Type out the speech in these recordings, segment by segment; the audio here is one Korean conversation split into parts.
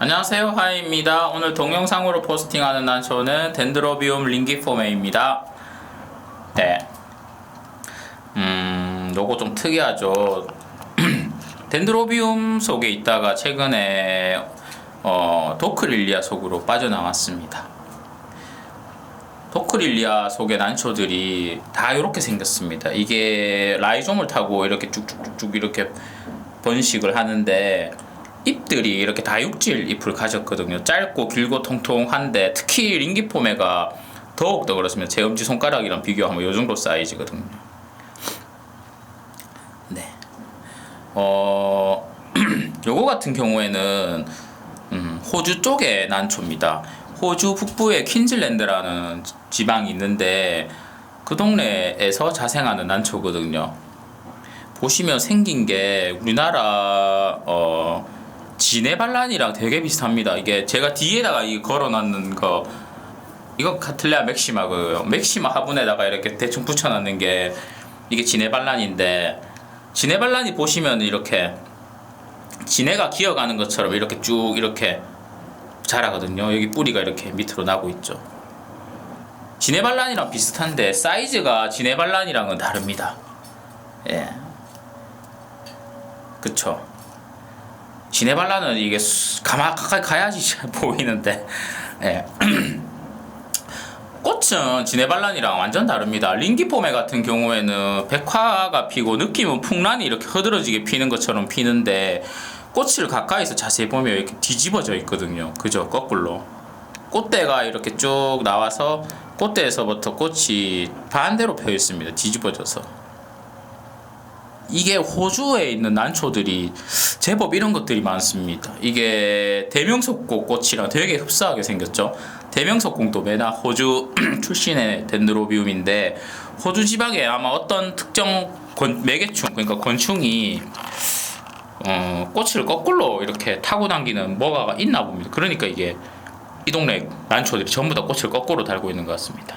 안녕하세요 하이입니다. 오늘 동영상으로 포스팅하는 난초는 덴드로비움 링기포메입니다. 네. 음 요거 좀 특이하죠. 덴드로비움 속에 있다가 최근에 어, 도크릴리아 속으로 빠져나왔습니다. 도크릴리아 속의 난초들이 다 이렇게 생겼습니다. 이게 라이좀을 타고 이렇게 쭉쭉쭉쭉 이렇게 번식을 하는데 잎들이 이렇게 다육질 잎을 가졌거든요. 짧고 길고 통통한데 특히 링기포메가 더욱 더 그렇습니다. 제 엄지 손가락이랑 비교하면 이 정도 사이즈거든요. 네. 어, 요거 같은 경우에는 음, 호주 쪽의 난초입니다. 호주 북부에 퀸즐랜드라는 지방이 있는데 그 동네에서 자생하는 난초거든요. 보시면 생긴 게 우리나라 어 지네발란이랑 되게 비슷합니다. 이게 제가 뒤에다가 이 걸어놨는 거 이거 카틀레아 맥시마고요. 맥시마 화분에다가 이렇게 대충 붙여놨는 게 이게 지네발란인데 지네발란이 보시면 이렇게 지네가 기어가는 것처럼 이렇게 쭉 이렇게 자라거든요. 여기 뿌리가 이렇게 밑으로 나고 있죠. 지네발란이랑 비슷한데 사이즈가 지네발란이랑은 다릅니다. 예. 그쵸. 지네발라는 이게 가까이 가야지 보이는데 예. 꽃은 지네발란이랑 완전 다릅니다. 링기포메 같은 경우에는 백화가 피고 느낌은 풍란이 이렇게 흐드러지게 피는 것처럼 피는데 꽃을 가까이서 자세히 보면 이렇게 뒤집어져 있거든요. 그죠? 거꾸로. 꽃대가 이렇게 쭉 나와서 꽃대에서부터 꽃이 반대로 펴 있습니다. 뒤집어져서. 이게 호주에 있는 난초들이 제법 이런 것들이 많습니다. 이게 대명석곡 꽃이랑 되게 흡사하게 생겼죠. 대명석공도 메나 호주 출신의 덴드로비움인데 호주 지방에 아마 어떤 특정 권, 매개충 그러니까 곤충이 어, 꽃을 거꾸로 이렇게 타고 당기는 뭐가 있나 봅니다. 그러니까 이게 이 동네 난초들이 전부 다 꽃을 거꾸로 달고 있는 것 같습니다.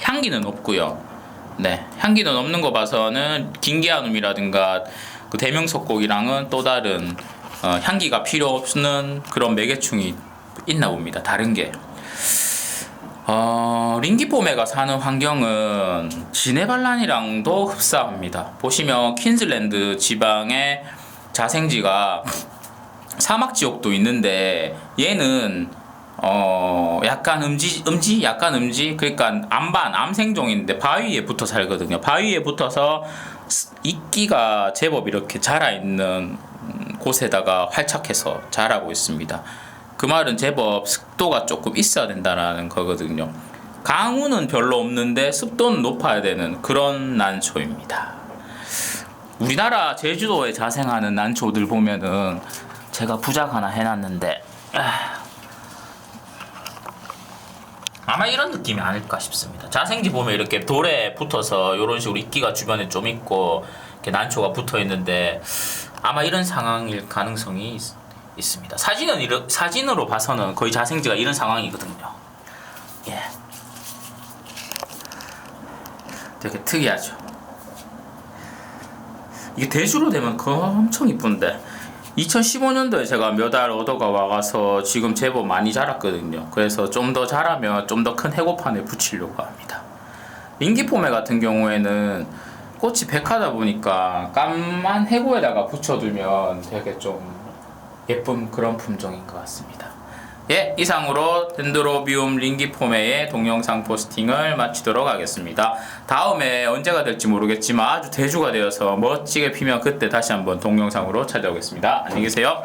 향기는 없고요. 네, 향기는 없는 거 봐서는 긴게아눔이라든가 그 대명석곡이랑은 또 다른 어, 향기가 필요 없는 그런 매개충이 있나 봅니다. 다른 게. 어, 링기포메가 사는 환경은 지네발란이랑도 흡사합니다. 보시면 퀸즐랜드 지방의 자생지가 사막 지역도 있는데 얘는 어 약간 음지 음지 약간 음지 그러니까 암반 암생종인데 바위에 붙어 살거든요. 바위에 붙어서 스- 이끼가 제법 이렇게 자라 있는 곳에다가 활착해서 자라고 있습니다. 그 말은 제법 습도가 조금 있어야 된다라는 거거든요. 강우는 별로 없는데 습도는 높아야 되는 그런 난초입니다. 우리나라 제주도에 자생하는 난초들 보면은 제가 부작 하나 해놨는데 아, 아마 이런 느낌이 아닐까 싶습니다. 자생지 보면 이렇게 돌에 붙어서 이런 식으로 이끼가 주변에 좀 있고 이렇게 난초가 붙어 있는데 아마 이런 상황일 가능성이 있, 있습니다. 사진은 이러, 사진으로 봐서는 거의 자생지가 이런 상황이거든요. 예. 되게 특이하죠. 이게 대주로 되면 그 엄청 이쁜데 2015년도에 제가 몇 알 얻어가 와가서 지금 제법 많이 자랐거든요. 그래서 좀 더 자라면 좀 더 큰 해고판에 붙이려고 합니다. 링기포메 같은 경우에는 꽃이 백하다 보니까 까만 해고에다가 붙여두면 되게 좀 예쁜 그런 품종인 것 같습니다. 예, 이상으로 덴드로비움 링기포메의 동영상 포스팅을 마치도록 하겠습니다. 다음에 언제가 될지 모르겠지만 아주 대주가 되어서 멋지게 피면 그때 다시 한번 동영상으로 찾아오겠습니다. 안녕히 계세요.